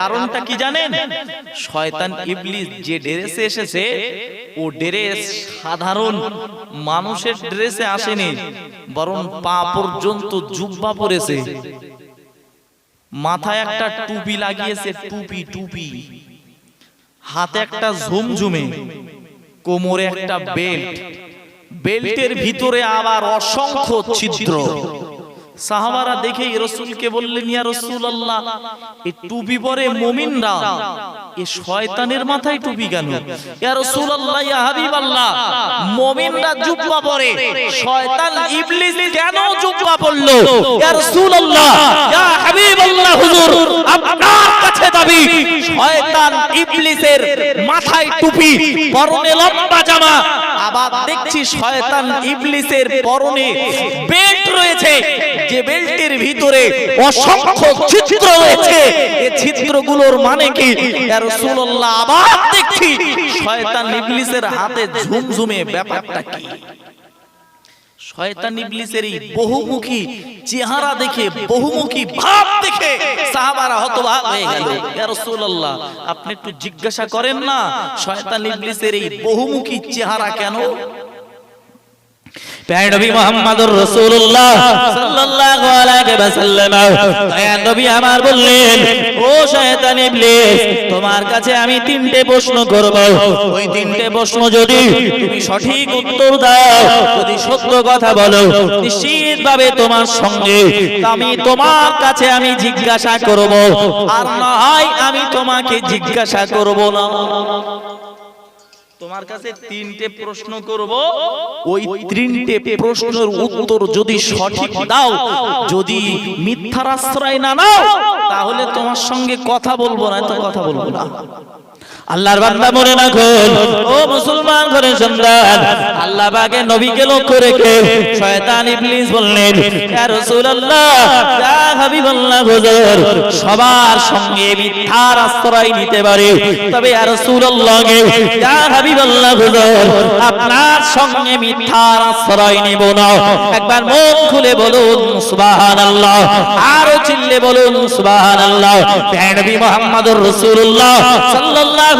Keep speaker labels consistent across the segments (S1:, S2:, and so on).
S1: কারণটা কি জানেন? শয়তান ইবলিস যে ড্রেসে এসেছে, ও ড্রেস সাধারণ মানুষের ড্রেসে আসেনি, বরং পা পর্যন্ত জুব্বা পরেছে। মাথায় একটা টুপি লাগিয়েছে, টুপি টুপি। হাতে একটা ঝুমঝুমে, কোমরে একটা বেল্ট। বেল্টের ভিতরে আবার অসংখ্য ছিদ্র। সাহাবারা দেখে রসুলকে বললেন, ইয়া রসুল আল্লাহ এই টুপি পরে মমিনরা, এ শয়তানের মাথায় টুপি কেন? ইয়া রসুল আল্লাহ ইয়া হাবিব আল্লাহ মমিনরা জুব্বা পরে, শয়তান ইবলিস কেন জুব্বা পরলো? ইয়া রসুল আল্লাহ ইয়া হাবিব আল্লাহ হুজুর, আপনার কাছে দাবি, শয়তান ইবলিসের মাথায় টুপি, পরনে লম্বা জামা আবার দেখছি শয়তান ইবলিসের পরনে বেল্ট রয়েছে। যে বেল্টের ভিতরে অসংখ্য ছিদ্র রয়েছে। এই ছিদ্রগুলোর মানে কি? রাসূলুল্লাহ আবার দেখছি। শয়তান ইবলিসের হাতে ঝুমঝুমে ব্যাপারটা কি? শয়তান ইবলিসের এই বহুমুখী চেহারা দেখে বহুমুখী ভাব দেখে সাহাবারা হতবাক হয়ে গেল। ইয়া রাসূলুল্লাহ আপনি একটু জিজ্ঞাসা করেন না শয়তান ইবলিসের এই বহুমুখী চেহারা কেন?
S2: তোমার কাছে আমি তিনটে প্রশ্ন করব। ওই তিনটে প্রশ্ন যদি তুমি সঠিক উত্তর দাও, যদি সত্য কথা বলো, নিশ্চিতভাবে তোমার সঙ্গে আমি তোমার কাছে আমি জিজ্ঞাসা করব। আর না হয় আমি তোমাকে জিজ্ঞাসা করব না।
S1: তোমার কাছে তিনটে প্রশ্ন করব। ওই তিনটে প্রশ্নের উত্তর যদি সঠিক দাও, যদি মিথ্যার আশ্রয় না নাও, তাহলে তোমার সঙ্গে কথা বলব না তো কথা বলব না।
S2: আল্লাহর বান্দা মনে রাখুন ও মুসলমান ঘরে সন্তান আল্লাহ পাকে নবীকে লক্ষ্য রেখে শয়তান ইবলিস বললেন, ইয়া রাসূলুল্লাহ, ইয়া হাবিবাল্লাহ হুজুর, সবার সঙ্গে মিথ্যার আশ্রয় নিতে পারে। তবে ইয়া রাসূলুল্লাহ ইয়া হাবিবাল্লাহ হুজুর, আপনার সঙ্গে মিথ্যার আশ্রয় নেব না। একবার মুখ খুলে বলুন, সুবহানাল্লাহ। আরও চিল্লে বলুন, সুবহানাল্লাহ। নবী মুহাম্মদুর রাসূলুল্লাহ, সাল্লাল্লাহু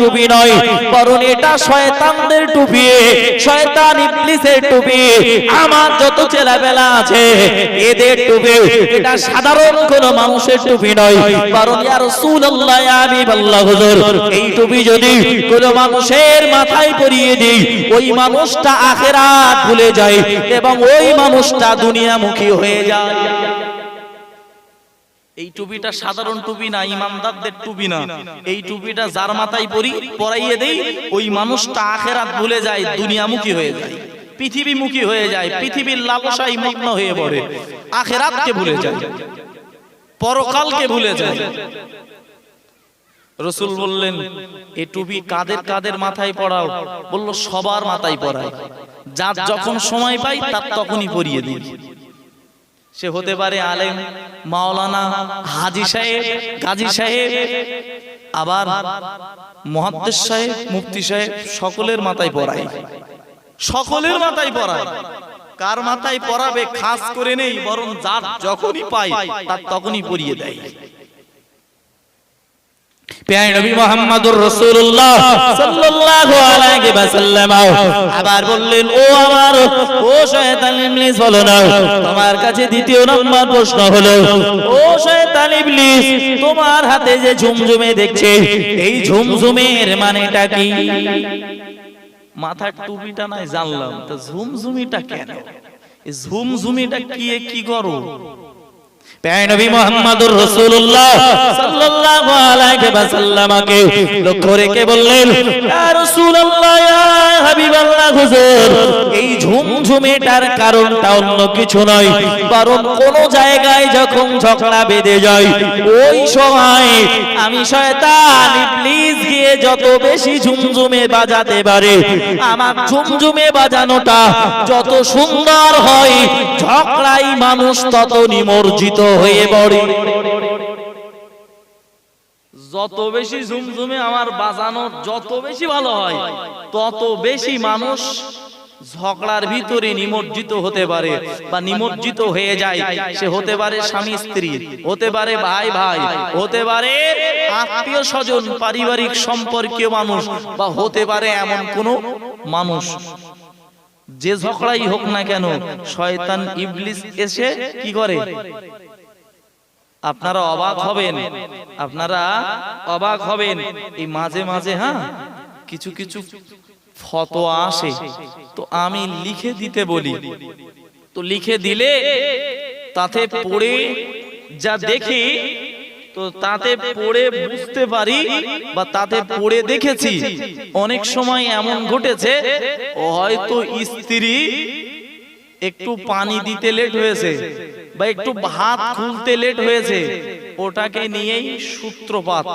S2: টুপি নয় বরং এটা শয়তানদের টুপি। শয়তান ইবলিসের টুপি। আমার যত ছেলেবেলা আছে, এদের টুপি। এটা সাধারণ কোন মানুষের টুপি নয়। বরং ইয়া রাসূলুল্লাহ হুজুর। এই টুপি যদি কোন মানুষের মাথায় পরিয়ে দিই, ওই মানুষটা আখেরাত ভুলে যায় এবং ওই মানুষটা দুনিয়ামুখী হয়ে যায়।
S1: এই টুপিটা সাধারণ টুপি না ইমানদারদের টুপি না। এই টুপিটা যার মাথায় পরি, পরাইয়ে দেই, ওই মানুষটা আখেরাত ভুলে যায়, দুনিয়ামুখী হয়ে যায়। পৃথিবীমুখী হয়ে যায়, পৃথিবীর লালসায় মগ্ন হয়ে পড়ে। আখেরাতকে ভুলে যায়, পরকালকে ভুলে যায়। রসুল বললেন, এ টুপি কাদের কাদের মাথায় পড়াও বলল, সবার মাথায় পড়ায় যার যখন সময় পাই, তার তখনই পরিয়ে দিই। সে হতে পারে আলেম, মাওলানা, হাজি সাহেব, গাজী সাহেব, আবার মহাদ্দেশ সাহেব, মুফতি সাহেব, সকলের মাথায় পড়ায় সকলের মাথায় পড়ায় কার মাথায় পড়াবে খাস করে নেই, বরং যার যখনই পায়, তার তখনই পরিয়ে দেয়
S2: প্যায় নবী মুহাম্মদুর রাসূলুল্লাহ সাল্লাল্লাহু আলাইহি ওয়াসাল্লাম তোমার কাছে দ্বিতীয় নম্বর প্রশ্ন হলো, ও শয়তান ইবলিস, তোমার হাতে যে ঝুমঝুমে দেখছে, এই ঝুমঝুমের মানেটা কি?
S1: মাথার টুপিটা নাই, জানলাম, তো ঝুমঝুমিটা কেন? ঝুমঝুমিটা কি কি করো?
S2: নবী লক্ষ্য রেখে বললেন হাবিবাল্লাহ হুজুর এই ঝুমঝুমেটার কারণটা অন্য কিছু নয়, বরং কোন জায়গায় যখন ঝগড়া বেঁধে যায়, ওই সময় আমি শয়তান ইবলিস গিয়ে যত বেশি ঝুমঝুমে বাজাতে পারে, আমার ঝুমঝুমে বাজানোটা যত সুন্দর হয় ঝগড়াই মানুষ তত নিমজ্জিত হয়ে পড়ে।
S1: যত বেশি ঝুমঝুমে আমার বাজানো যত বেশি ভালো হয়, তত বেশি মানুষ ঝগড়ার ভিতরে নিমজ্জিত হতে পারে বা নিমজ্জিত হয়ে যায়। সে হতে পারে স্বামী, স্ত্রী, হতে পারে ভাই ভাই, হতে পারে আত্মীয় স্বজন, পারিবারিক সম্পর্কীয় মানুষ বা হতে পারে এমন কোন মানুষ। যে ঝগড়াই হোক না কেন, শয়তান ইবলিস এসে কি করে? আপনারা অবাক হবেন। আপনারা অবাক হবেন। এই মাঝে মাঝে হ্যাঁ কিছু কিছু ফতোয়া আসে। তো আমি লিখে দিতে বলি। তো লিখে দিলে তাতে পড়ে যা দেখি তো তাতে পড়ে বুঝতে পারি বা তাতে পড়ে দেখেছি। অনেক সময় এমন ঘটেছে হয়তো স্ত্রী একটু পানি দিতে লেট হয়েছে। বা একটু ভাত খুলতে লেট হয়েছে, ওটাকে নিয়েই সূত্রপাত।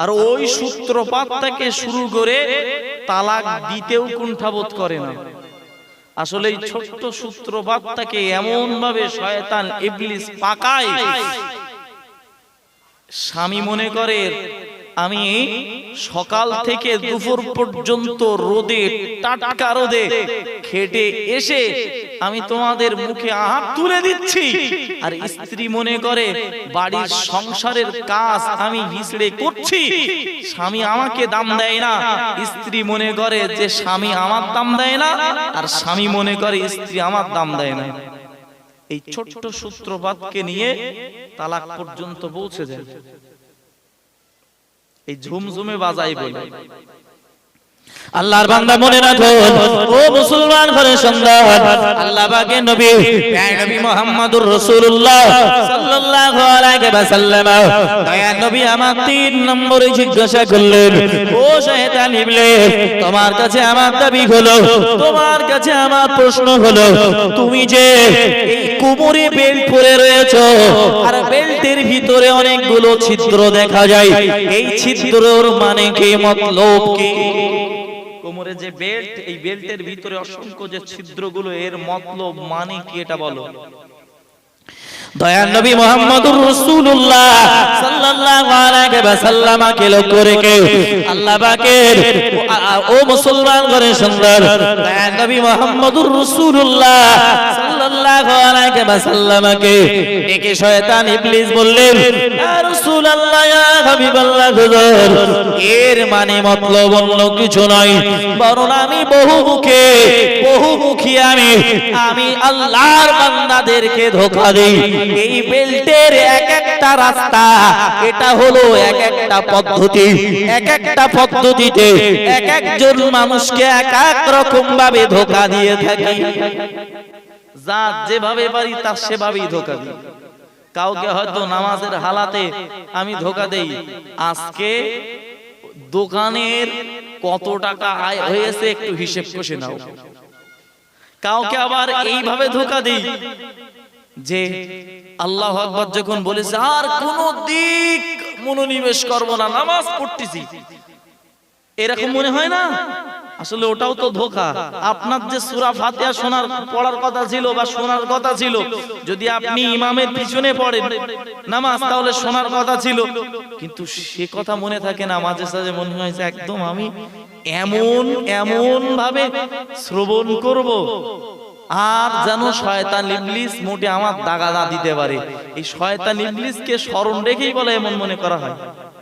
S1: আর ওই সূত্রপাতটাকে শুরু করে তালাক দিতেও কুণ্ঠাবোধ করে না। আসলে এই ছোট্ট সূত্রপাতটাকে এমন ভাবে শয়তান ইবলিস পাকায়। স্বামী মনে করে, আমি সকাল থেকে দুপুর পর্যন্ত রোদে টাটকা রোদে খেটে এসে আমি তোমাদের মুখে হাত তুলে দিচ্ছি। আর স্ত্রী মনে করে, বাড়ির সংসারের কাজ আমি হিসড়ে করছি। স্বামী আমাকে দাম দেয় না। স্ত্রী মনে করে যে স্বামী আমার দাম দেয় না, আর স্বামী মনে করে স্ত্রী আমার দাম দেয় না। এই ছোট্ট সূত্রপাতকে নিয়ে তালাক পর্যন্ত পৌঁছে যায়। এই ঝুমঝুমে বাজাই বলে।
S2: আল্লাহর বান্দা মনে রাখো, ও মুসলমান ঘরে সন্তান, আল্লাহ পাকে নবী প্রায় নবী মুহাম্মদুর রাসূলুল্লাহ সাল্লাল্লাহু আলাইহি ওয়াসাল্লাম দয়া নবী আমার তিন নম্বরে জিজ্ঞাসা করলেন, ও শয়তান ইবলিস তোমার কাছে আমার দাবি হলো, তোমার কাছে আমার প্রশ্ন হলো, তুমি যে এই কোমরে বেল্ট পরে রয়েছো, আর বেল্টের ভিতরে অনেকগুলো ছিদ্র দেখা যায়, এই ছিদ্রর মানে কি মতলব কি?
S1: কোমরে যে বেল্ট এই বেল্টের ভিতরে অসংখ্য যে ছিদ্রগুলো, এর মতলব মানে কি এটা বলো?
S2: দয়ার নবী মুহাম্মদুর রাসূলুল্লাহ সাল্লাল্লাহু আলাইহি ওয়াসাল্লামকে লক্ষ্য রেখে আল্লাহ পাকের ও মুসলমান করে সুন্দর দয়ার নবী মুহাম্মদুর রাসূলুল্লাহ সাল্লাল্লাহু আলাইহি শয়তান ইবলিস বললেন, ইয়া রাসূলুল্লাহ, ইয়া হাবিবাল্লাহ, হুজুর, এর মানে মতলব অন্য কিছু নয়, বরং আমি বহুমুখে, বহুমুখী আমি আমি আল্লাহর বান্দাদেরকে ধোঁকা দেই। এই বেল্টের এক একটা রাস্তা এটা হলো এক একটা পদ্ধতি এক একটা পদ্ধতিতে এক একজন মানুষকে এক এক রকম ভাবে ধোঁকা দিয়ে থাকি।
S1: যা যেভাবে পারি তার সেভাবেই ধোকা দিই। কাউকে হয়তো নামাজের হালাতে আমি ধোকা দেই। আজকে দোকানের কত টাকা আয় হয়েছে একটু হিসেব কষে নাও। কাউকে আবার এইভাবে ধোকা দেই যে আল্লাহ আকবর যখন বলেছে, আর কোন দিক মনোনিবেশ করব না, নামাজ পড়তেছি। এরকম মনে হয় না? আসলে ওটাও তো ধোকা। আপনার যে সূরা ফাতিহা শোনার, পড়ার কথা ছিল বা শোনার কথা ছিল, যদি আপনি ইমামের পিছনে পড়েন, নামাজ তাহলে শোনার কথা ছিল। কিন্তু সে কথা মনে থাকে না, মাঝে সাঝে মনে হয়েছে একদম আমি এমন এমন ভাবে শ্রবণ করব। আর যেন শয়তান ইবলিস মোটে আমার দাগা না দিতে পারে। এই শয়তান ইবলিসকে স্মরণ রেখেই বলে এমন মনে করা হয়।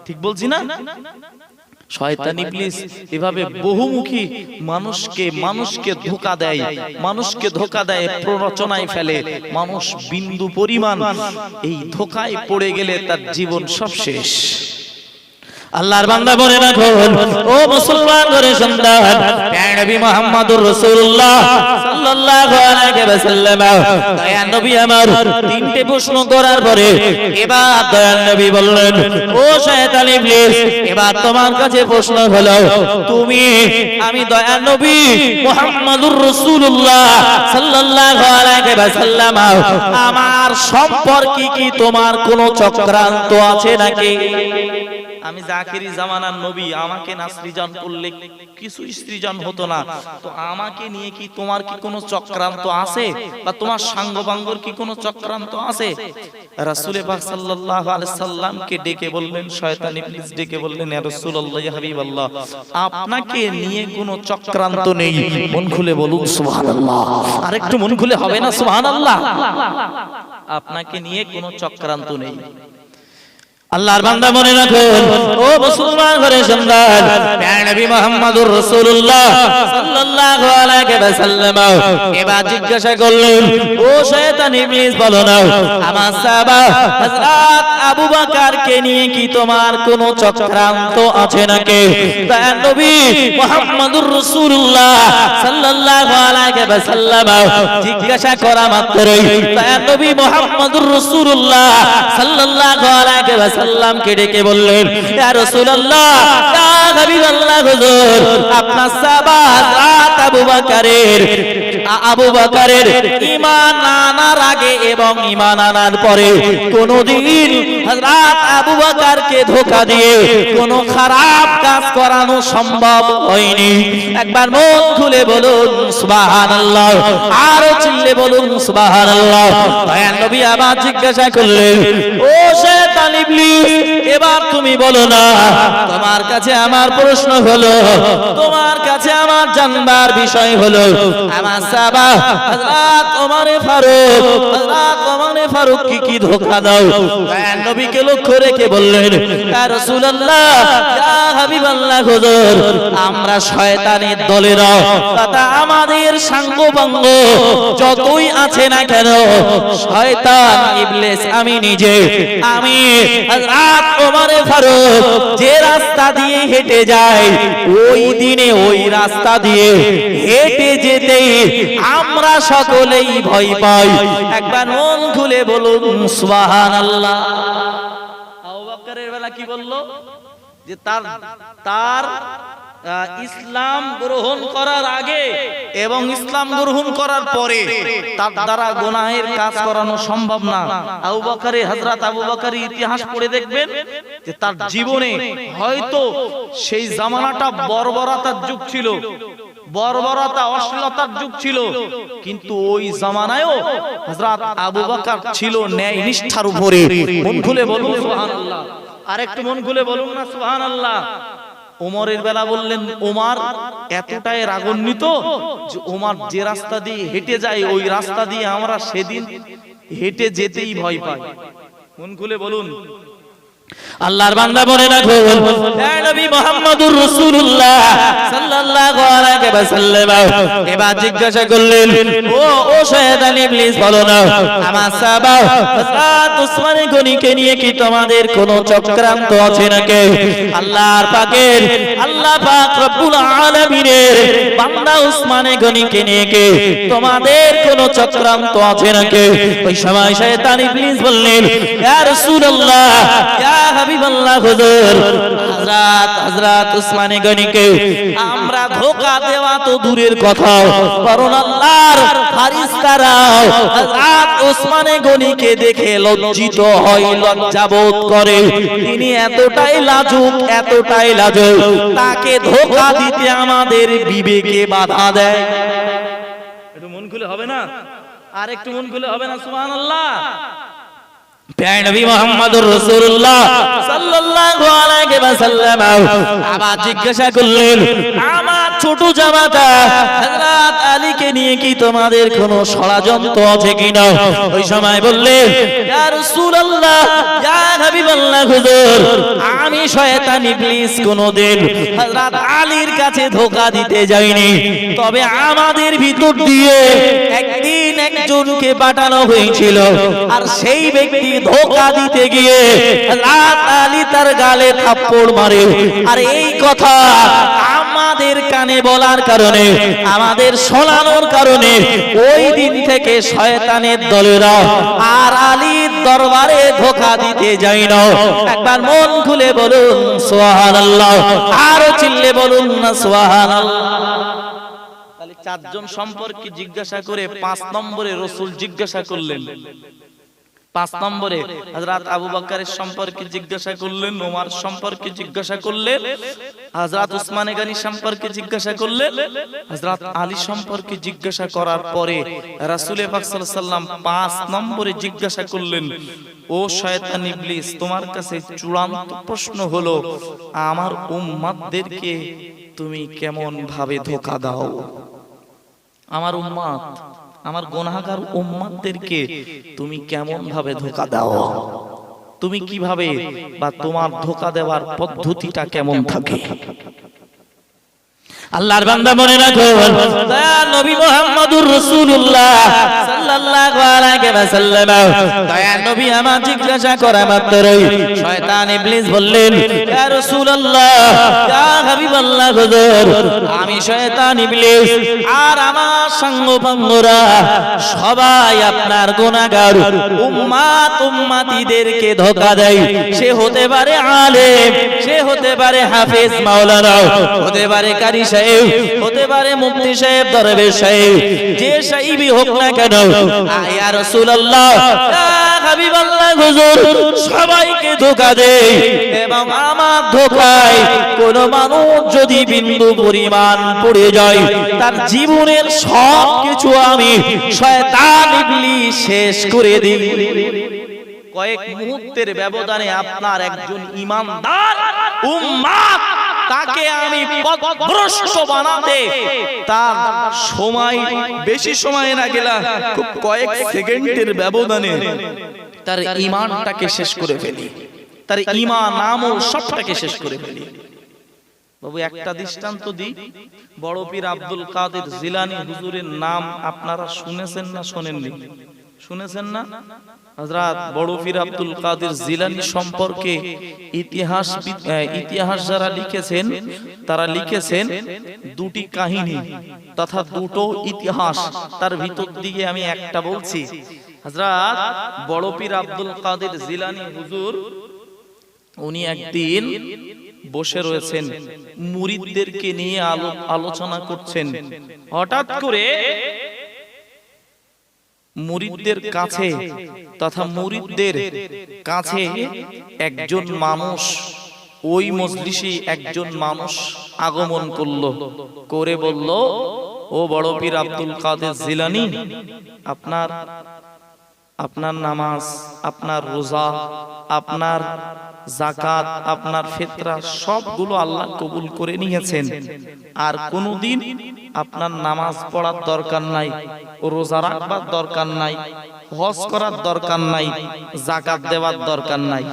S1: ঠিক বলছি না? শয়তান ইবলিস এভাবে বহুমুখী মানুষকে মানুষকে ধোকা দেয়। মানুষকে ধোকা দেয় প্ররচনায় ফেলে। মানুষ বিন্দু পরিমাণ এই ধোকায় পড়ে গেলে তার জীবন সব শেষ।
S2: আল্লাহর বান্দা বলে রাখুন, ও মুসলমান ঘরে সন্তান প্যার নবী মুহাম্মদুর রাসূলুল্লাহ সাল্লাল্লাহু আলাইহি ওয়াসাল্লাম দয়ার নবী আমার তিনটে প্রশ্ন করার পরে এবার দয়ার নবী বললেন, ও শয়তান ইবলিস, এবার তোমার কাছে প্রশ্ন হলো, তুমি, আমি দয়ার নবী মুহাম্মদুর রাসূলুল্লাহ সাল্লাল্লাহু আলাইহি ওয়াসাল্লাম, আমার সম্পর্কে কি তোমার কোনো চক্রান্ত আছে নাকি?
S1: আমি জাকিরি জামানার নবী, আমাকে না সৃজন করলে কিছু সৃজন হতো না। তো আমাকে নিয়ে কি তোমার কি কোনো চক্রান্ত আছে? বা তোমার সাঙ্গপাঙ্গর কি কোনো চক্রান্ত আছে? রাসূলে পাক সাল্লাল্লাহু আলাইহি সাল্লামকে ডেকে বললেন, শয়তান ইবলিস ডেকে বললেন, ইয়া রাসূলুল্লাহ, ইয়া হাবিবাল্লাহ, আপনাকে নিয়ে কোনো চক্রান্ত নেই। মন খুলে বলুন, সুবহানাল্লাহ। আরেকটু মন খুলে হবে না, সুবহানাল্লাহ? আপনাকে নিয়ে কোনো চক্রান্ত নেই।
S2: আল্লাহর বান্দা মনে রাখুন, ও মুসলমান ঘরে সন্তান নবী মুহাম্মদুর রাসূলুল্লাহ সাল্লাল্লাহু আলাইহি ওয়াসাল্লাম, এবার জিজ্ঞাসা করলেন, ও শয়তান ইবলিস বলো না, আমার সাহাবা হযরত আবু বকর কে নিয়ে কি তোমার কোনো চক্রান্ত আছে নাকি? প্যার নবী মুহাম্মদুর রাসূলুল্লাহ সাল্লাল্লাহু আলাইহি ওয়াসাল্লাম জিজ্ঞাসা করা মাত্রই প্যার নবী মুহাম্মদুর রাসূলুল্লাহ সাল্লাল্লাহু আলাইহি ওয়াসাল্লামকে ডেকে বললেন ইয়া রাসূলুল্লাহ ইয়া হাবিবাল্লাহ হুজুর আপনার সাহাবা রাত আবু বকরের আবু বকরের ঈমান আনার আগে এবং ঈমান আনার পরে কোনদিন হযরত আবু বকরকে ধোঁকা দিয়ে কোনো খারাপ কাজ করানো সম্ভব হয়নি। একবার মন খুলে বলুন, সুবহানাল্লাহ। আরও চিল্লে বলুন, সুবহানাল্লাহ। দয়াল নবী আবার জিজ্ঞাসা করলেন, ও শয়তান ইবলিস, এবার তুমি বলো না, তোমার কাছে আমার প্রশ্ন হলো, তোমার কাছে আমার জানবার বিষয় হলো, আমার হযরত ওমর ফারুক, হযরত ওমর ফারুক কি কি দাও? নবীকে লক্ষ্য রেখে বললেন, ইয়া রাসূলুল্লাহ, ইয়া হাবিবাল্লাহ হুজুর, আমরা শয়তানের দলেরা, তথা আমাদের সাঙ্গপাঙ্গ, যতই আছে না কেন, শয়তান, ইবলিস, আমি নিজে, আমি হযরত ওমর ফারুক, যে রাস্তা দিয়ে হেঁটে যায়, ওই দিনে ওই রাস্তা দিয়ে হেঁটে যেতেই আমরা সকলেই ভয় পাই। একবার মন খুলে বলুন, সুবহানাল্লাহ।
S1: আবু বকরের বেলা কি বলল? যে তার তার ইসলাম গ্রহণ করার আগে এবং ইসলাম গ্রহণ করার পরে তার দ্বারা গোনাহের কাজ করানো সম্ভব না। আবু বকরের হযরত আবু বকরের ইতিহাস পড়ে দেখবেন যে তার জীবনে হয়তো সেই জামানাটা বর্বরতার যুগ ছিল। বর্বরতা, অশ্লীলতার যুগ ছিল। কিন্তু ওই জামানায়ও হযরত আবু বকর ছিল ন্যায় নিষ্ঠার উপরে। মন খুলে বলুন, সুবহানাল্লাহ। আরেকটু মন খুলে বলুন না, সুবহানাল্লাহ। ওমরের বেলা বললেন, ওমার, এতটাই রাগান্বিত যে ওমার যে রাস্তা দিয়ে হেঁটে যায়, ওই রাস্তা দিয়ে আমরা সেদিন হেঁটে যেতেই ভয় পাই। মন খুলে বলুন
S2: আল্লাহর বান্দা বলে রাখুন নবী মুহাম্মদুর রাসূলুল্লাহ সাল্লাল্লাহু আলাইহি ওয়াসাল্লাম। এবার জিজ্ঞাসা করলেন, ও ও শয়তান ইবলিস, বলো না, আমার সাহাবা হযরত উসমান গনিকে নিয়ে কি তোমাদের কোনো চক্রান্ত আছে নাকি? আল্লাহর পাকের, আল্লাহ পাক রব্বুল আলামিনের বান্দা উসমান গনিকে নিয়ে কি তোমাদের কোনো চক্রান্ত আছে নাকি? ওই সময় শয়তান ইবলিস বললেন, ইয়া রাসূলুল্লাহ, ইয়া হাবিবাল্লাহ হুজুর। দেখে লজ্জিত হয়, লজ্জাবোধ করে। তিনি এতটাই লাজুক এতটাই লাজুক। তাকে ধোঁকা দিতে আমাদের বিবেকে বাধা দেয়।
S1: মন খুলে হবে না? আর একটু মন খুলে হবে না? সুবহানাল্লাহ।
S2: আবার জিজ্ঞাসা করলেন, আমার ছোট জামাতা হযরত আলীকে নিয়ে কি তোমাদের কোনো ষড়যন্ত্র আছে কিনা? ওই সময় বললেন, ইয়া রাসূলুল্লাহ, ইয়া হুজুর, আমি শয়তান ইবলিস কোনদিন হযরত আলীর কাছে ধোঁকা দিতে যাইনি। তবে আমাদের ভিতর দিয়ে একদিন একজনকে পাঠানো হয়েছিল, আর সেই ব্যক্তি ধোকা দিতে গিয়ে রাত আলী তার গালে থাপ্পড় মারে। আর এই কথা আমাদের কানে বলার কারণে, আমাদের শোনানোর কারণে ওই দিন থেকে শয়তানের দলেরা আর আলীর দরবারে ধোকা দিতে যাই না। একবার মন খুলে বলুন, সুবহানাল্লাহ। আরও চিল্লে বলুন না, সুবহানাল্লাহ।
S1: তাহলে চারজন সম্পর্কে জিজ্ঞাসা করে পাঁচ নম্বরে রসুল জিজ্ঞাসা করলেন। পাঁচ নম্বরে হযরত আবু বকরের সম্পর্কে জিজ্ঞাসা করলেন ওমর সম্পর্কে জিজ্ঞাসা করলেন হযরত উসমান গানি সম্পর্কে জিজ্ঞাসা করলেন হযরত আলী সম্পর্কে জিজ্ঞাসা করার পরে রাসূল সাল্লাম পাঁচ নম্বরে জিজ্ঞাসা করলেন ও শয়তান ইবলিস তোমার কাছে চূড়ান্ত প্রশ্ন হলো আমার উম্মতদেরকে তুমি কেমন ভাবে ধোকা দাও? আমার উম্মাদ আমার গোনাগার উম্মাদদেরকে তুমি কেমন ভাবে ধোকা দাও? তুমি কীভাবে বা তোমার ধোকা দেওয়ার পদ্ধতিটা কেমন থাকে?
S2: আল্লাহর বান্দা মনে রাখো। নবী মুহাম্মদুর রাসূলুল্লাহ সাল্লাল্লাহু আলাইহি ওয়াসাল্লাম। দয়া নবী আমার জিজ্ঞাসা করা মাত্রই শয়তান ইবলিস বললেন, ইয়া রাসূলুল্লাহ, ইয়া হাবিবাল্লাহ হুজুর, আমি শয়তান ইবলিস আর আমার সঙ্গপঙ্গরা সবাই আপনার গুনাহগার উম্মাত উম্মাতিদেরকে ধোঁকা দেয়। সে হতে পারে আলেম, সে হতে পারে হাফেজ মাওলানা, হতে পারে কারি সবাইকে ধোঁকা দেয় আমার ধোঁকায়। কোন মানুষ যদি বিন্দু পরিমাণ পড়ে যায়, তার জীবনের সব কিছু আমি শয়তান শেষ করে দিই।
S1: কয়েক মুহূর্তের ব্যবধানে আপনার একজন ইমানদার উম্মাদ তাকে আমি পথভ্রষ্ট বানাতে তার সময় বেশি সময় না গেলা খুব কয়েক সেকেন্ডের ব্যবধানে তার ইমানটাকে শেষ করে ফেলি। তার ইমান আমল সবটাকে শেষ করে ফেলি। বাবু একটা দৃষ্টান্ত দিই। বড় পীর আব্দুল কাদের জিলানি হুজুরের নাম আপনারা শুনেছেন না শোনেননি? শুনেছেন না? হযরত বড় পীর আব্দুল কাদের জিলানি সম্পর্কে ইতিহাস ইতিহাস যারা লিখেছেন, তারা লিখেছেন দুটি কাহিনী তথা দুটো ইতিহাস। তার ভিতর দিকে আমি একটা বলছি। হযরত বড় পীর আব্দুল কাদের জিলানি হুজুর, উনি একদিন বসে রয়েছেন, মুরিদদেরকে নিয়ে আলো আলোচনা করছেন। হঠাৎ করে মুরিদদের কাছে তথা মুরিদদের কাছে একজন মানুষ, ওই মজলিসে একজন মানুষ আগমন করল। করে বলল, ও বড় পীর আব্দুল কাদের জিলানি, আপনার আপনার নামাজ, আপনার রোজা, আপনার জাকাত আপনার ফেতরা, সবগুলো আল্লাহ কবুল করে নিয়েছেন। আর কোনোদিন আপনার নামাজ পড়ার দরকার নাই, রোজা রাখবার দরকার নাই, হজ করার দরকার নাই জাকাত দেওয়ার দরকার নাই।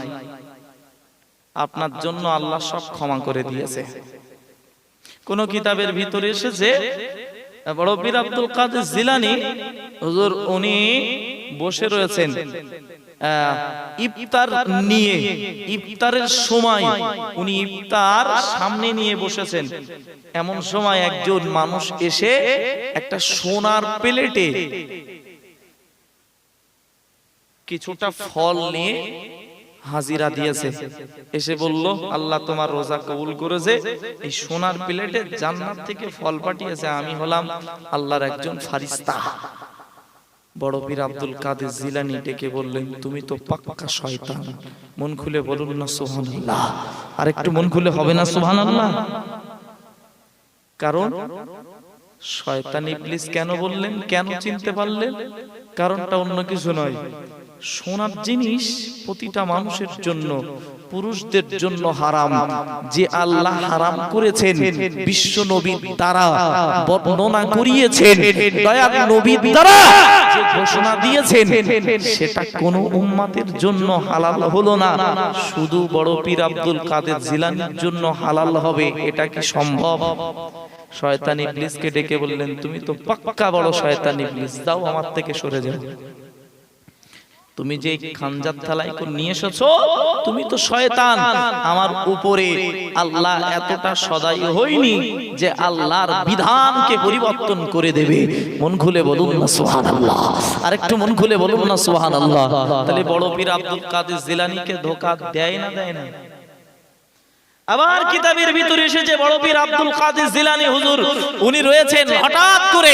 S1: আপনার জন্য আল্লাহ সব ক্ষমা করে দিয়েছে। কোন কিতাবের ভিতরে এসেছে আব্দুল কাদের জিলানি, হুজুর উনি বসে রয়েছেন ইফতার নিয়ে, ইফতারের সময় উনি ইফতার সামনে নিয়ে বসেছেন। এমন সময় একজন মানুষ এসে একটা সোনার প্লেটে কিছুটা ফল নিয়ে হাজিরা দিয়েছে। এসে বলল, আল্লাহ তোমার রোজা কবুল করেছে। এই সোনার প্লেটে জান্নাত থেকে ফল পাঠিয়েছে। আমি হলাম আল্লাহর একজন ফারিস্তা। বড় পীর আব্দুল কাদের জিলানি ডেকে বললেন, তুমি তো পাক্কা শয়তান। মন খুলে বলুন না, সুবহানাল্লাহ। আর একটু মন খুলে হবে না, সুবহানাল্লাহ? কারণ শয়তান ইবলিস কেন বললেন? কেন চিনতে পারলেন? কারণটা অন্য কিছু নয়। সোনার জিনিস প্রতিটা মানুষের জন্য, পুরুষদের জন্য হারাম। যে আল্লাহ হারাম করেছেন, বিশ্ব নবীর দ্বারা বর্ণনা করিয়েছেন দয়ার নবীর দ্বারা যে ঘোষণা দিয়েছেন, সেটা কোন উম্মাতের জন্য হালাল হলো না। শুধু বড় পীর আব্দুল কাদের জিলানির জন্য হালাল হবে, এটা কি সম্ভব? শয়তান ইবলিসকে ডেকে বললেন, তুমি তো পাক্কা বড় শয়তান ইবলিস, দাও আমার থেকে সরে যাও। তুমি যে খানজাত থালায় নিয়ে এসেছ তুমি তো শয়তান। আমার উপরে আল্লাহ এতটা সদাই হইনি যে আল্লাহর বিধানকে পরিবর্তন করে দেবে। মন খুলে বলুন না সুবহানাল্লাহ। আর একটু মন খুলে বলুন না সুবহানাল্লাহ। তাহলে বড় পীর আব্দুল কাদের জিলানীকে ধোকা দেয় না দেয় না? আবার কিতাবের ভিতরে এসেছে বড় পীর আব্দুল কাদের জিলানী হুজুর। উনি রয়েছেন হঠাৎ করে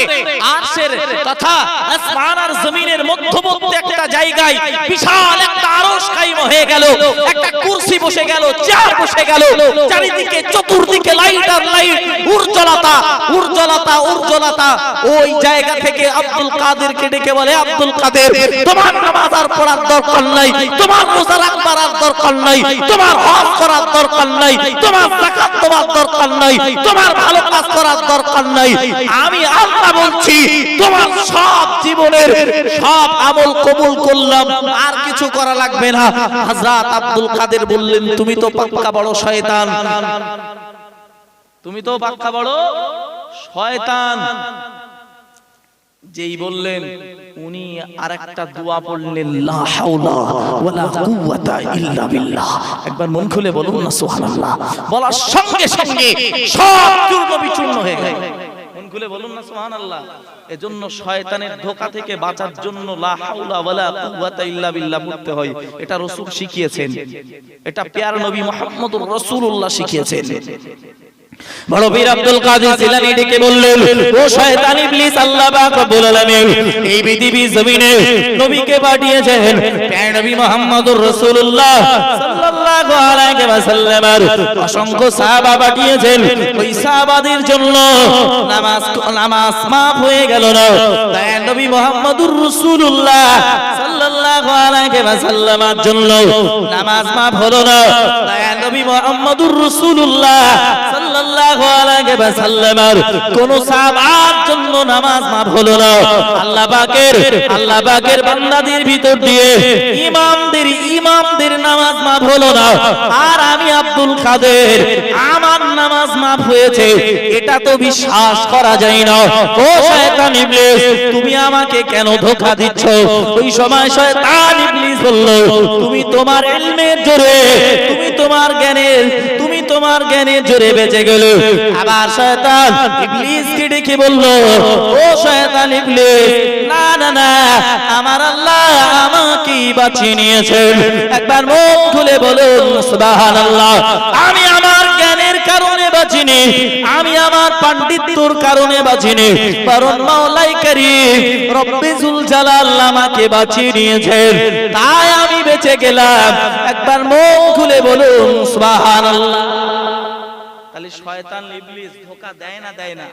S1: আরশের তথা আসমান আর জমিনের মধ্যবর্তী একটা জায়গায় বিশাল একটা আরশ কায়েম হয়ে গেল। একটা কুরসি বসে গেল চেয়ার বসে গেল। চারিদিকে চতুর্দিকে লাইট আর লাইট উজ্জ্বলতা উজ্জ্বলতা উজ্জ্বলতা। ওই জায়গা থেকে আব্দুল কাদেরকে ডেকে বলে আব্দুল কাদের তোমার নামাজ আর পড়ার দরকার নাই তোমার রোজা রাখবার আর দরকার নাই তোমার হজ করার দরকার নাই তোমার যাকাত দেওয়ার দরকার নাই, তোমার ভালো কাজ করার দরকার নাই। আমি আল্লাহ বলছি, তোমার সব জীবনের সব আমল কবুল করলাম, আর কিছু করা লাগবে না। হযরত আব্দুল কাদের বললেন, তুমি তো পাক্কা বড় শয়তান। তুমি তো পাক্কা বড় শয়তান। যেই বললেন উনি আরেকটা দোয়া পড়লেন লা হাওলা ওয়ালা কুওয়াতা ইল্লা বিল্লাহ। একবার মন খুলে বলুন না সুবহানাল্লাহ। বলার সঙ্গে সঙ্গে সব চূর্ণ বিচূর্ণ হয়ে গেল। মন খুলে বলুন না সুবহানাল্লাহ। এজন্য শয়তানের ধোকা থেকে বাঁচার জন্য লা হাওলা ওয়ালা কুওয়াতা ইল্লা বিল্লাহ পড়তে হয়। এটা রাসূল শিখিয়েছেন। এটা প্যার নবী মুহাম্মদুর রাসূলুল্লাহ শিখিয়েছেন।
S2: বড় বীর আব্দুল কাদের জিলানী ডেকে বললেন, ও শয়তান ইবলিস আল্লাহ পাক রব্বুল আলামিন, এই পৃথিবী জমিনে নবীকে পাঠিয়েছেন, প্যার নবী মুহাম্মদুর রাসূলুল্লাহ সাল্লাল্লাহু আলাইহি ওয়াসাল্লামের অসংখ্য সাহাবা পাঠিয়েছেন, ওই সাহাবাদের জন্য নামাজ নামাজ maaf হয়ে গেল না। প্যার নবী মুহাম্মদুর রাসূলুল্লাহ সাল্লাল্লাহু আলাইহি ওয়াসাল্লামের জন্য নামাজ maaf হলো না। প্যার নবী মুহাম্মদুর রাসূলুল্লাহ সাল্লাল্লাহু আলাইহি কোন সাহাবার জন্য নামাজ মাফ হলো না। আল্লাহ পাকের আল্লাহ পাকের বান্দাদের ভিতর দিয়ে ইমামদের ইমামদের নামাজ মাফ হলো না। আর আমি আব্দুল কাদের, আমার নামাজ মাফ হয়েছে। এটা তো বিশ্বাস করা যায় না। ও শয়তান ইবলিস, তুমি আমাকে কেন ধোঁকা দিচ্ছ? ওই সময় শয়তান ইবলিস বলল, তুমি তোমার ইলমের জোরে, তুমি তোমার জ্ঞানের, তুমি তোমার জ্ঞানে জোরে বেঁচে গেল। আবার শয়তান ইবলিসকে ডেকে বলল, ও শয়তান ইবলিস, না না না, আমার আল্লাহ আমাকে বাঁচিয়ে নিয়েছেন। একবার মুখ খুলে বলুন, সুবহানাল্লাহ, আমি বাঁচিনি আমি আমার পাণ্ডিত্যর কারণে বাঁচিনি কারণ মাওলাই করিম রব্বিজুল জালাল আমাকে বাঁচিয়ে নিয়েছেন। তাই আমি বেঁচে গেলাম। একবার মুখ খুলে বলুন, সুবহানাল্লাহ।
S1: তাহলে শয়তান, ইবলিস ধোকা দেয় না দেয় না।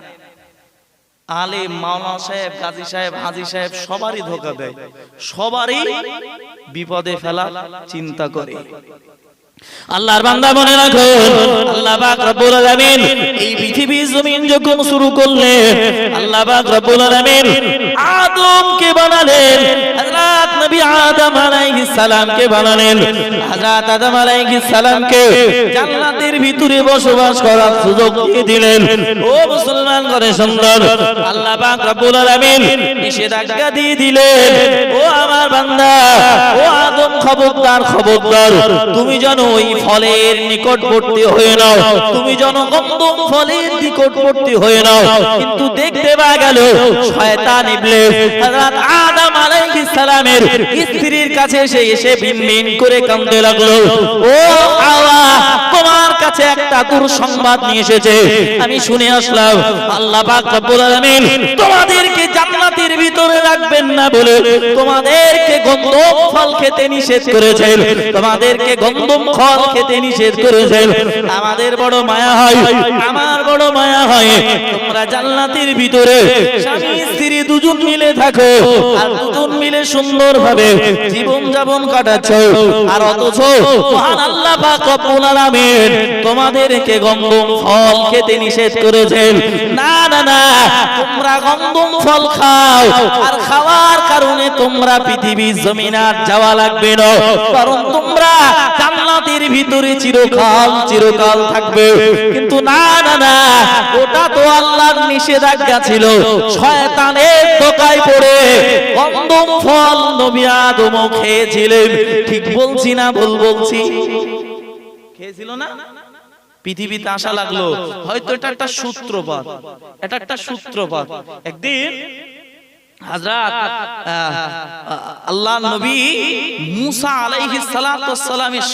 S1: আলে মাওলানা সাহেব, গাজী সাহেব, হাজী সাহেব, সবারই ধোকা দেয়। সবারই বিপদে ফেলা চিন্তা করে।
S2: আল্লাহর বান্দা মনে রাখো, আল্লাহ পাক রব্বুল আলামিন এই পৃথিবী জমিন যখন শুরু করলেন, আল্লাহ পাক রব্বুল আলামিন আদমকে বানালেন, হযরত নবী আদম আলাইহিস সালামকে বানালেন। হযরত আদম আলাইহিস সালামকে জান্নাতের ভিতরে বসবাস করার সুযোগ দিয়ে দিলেন। ও মুসলমান করে সুন্দর, আল্লাহ পাক রব্বুল আলামিন নিষেধাজ্ঞা দিয়ে দিলেন, ও আমার বান্দা, ও আদম খবরদার খবরদার, তুমি যেন ওই ফলের নিকটবর্তী হয়ে নাও। তুমি যেন গন্ধম ফলের নিকটবর্তী হয়ে নাও। কিন্তু দেখতে পাওয়া গেল, শয়তান ইবলিস হযরত আদম আলাইহিস সালামের স্ত্রীর কাছে এসে এসে বিনবিন করে কাঁদতে লাগল। ও হাওয়া তোমার কাছে একটা দুঃসংবাদ নিয়ে এসেছে। আমি শুনে আসলাম, আল্লাহ পাক রব্বুল আলামিন তোমাদেরকে জান্নাতের ভিতরে রাখবেন না বলে তোমাদেরকে গন্ধম ফল খেতে নিষেধ করেছেন। তোমাদেরকে গন্ধম ফল খেতে নিষেধ করেছেন। আমাদের বড় মায়া হয়, আমার বড় মায়া হয়। তোমরা জান্নাতের ভিতরে স্বামী স্ত্রী দুজন মিলে থাকো আর দুজন মিলে সুন্দরভাবে জীবন যাপন কাটাচ্ছ। আর অথচ মহান আল্লাহ পাক রব্বুল আলামিন তোমাদেরকে গন্ধম ফল খেতে নিষেধ করেছেন। না না না, তোমরা গন্ধম ফল খাও, আর খাওয়ার কারণে তোমরা পৃথিবীর জমিন আর যাওয়া লাগবে না। কারণ তোমরা জান্নাতের ভিতরে চিরকাল চিরকাল থাকবে। কিন্তু না না না, ওটা তো আল্লাহর নিষেধাজ্ঞা ছিল। শয়তানের দোকায় পড়ে গন্ধম ফল নবী আদম খেয়েছিলেন। ঠিক বলছি না ভুল বলছি?
S1: খেয়েছিল না? পৃথিবীতে আসা লাগল। হয়তো এটা একটা সূত্রপাত। এটা একটা সূত্রপাত। একদিন হাজরাত আল্লাহ নবী মুসা আলাইহি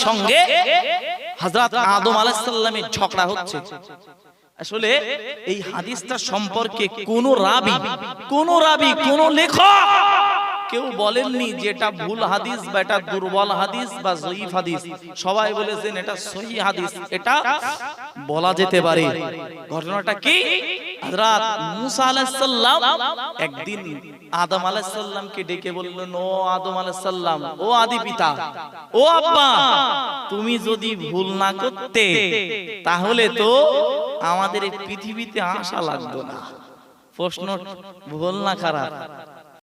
S1: সঙ্গে হযরত আদম ঝগড়া হচ্ছে। আসলে এই হাদিসটা সম্পর্কে কোন রাবি কোন রাবি, কোন লেখক কেউ বলেননি যে এটা ভুল হাদিস বা এটা দুর্বল হাদিস বা জয়ীফ হাদিস। সবাই বলেছেন এটা সহি হাদিস। এটা বলা যেতে পারে। ঘটনাটা কি? হযরত মুসা আলাইহিস সালাম একদিন আদম আলাইহিস সালামকে ডেকে বললেন ও আদম আলাইহিস সালাম ও আদি পিতা ও আব্বা তুমি যদি ভুল না করতে তাহলে তো আমাদের এই পৃথিবীতে আসা লাগতো না। প্রশ্ন ভুল না খারাপ।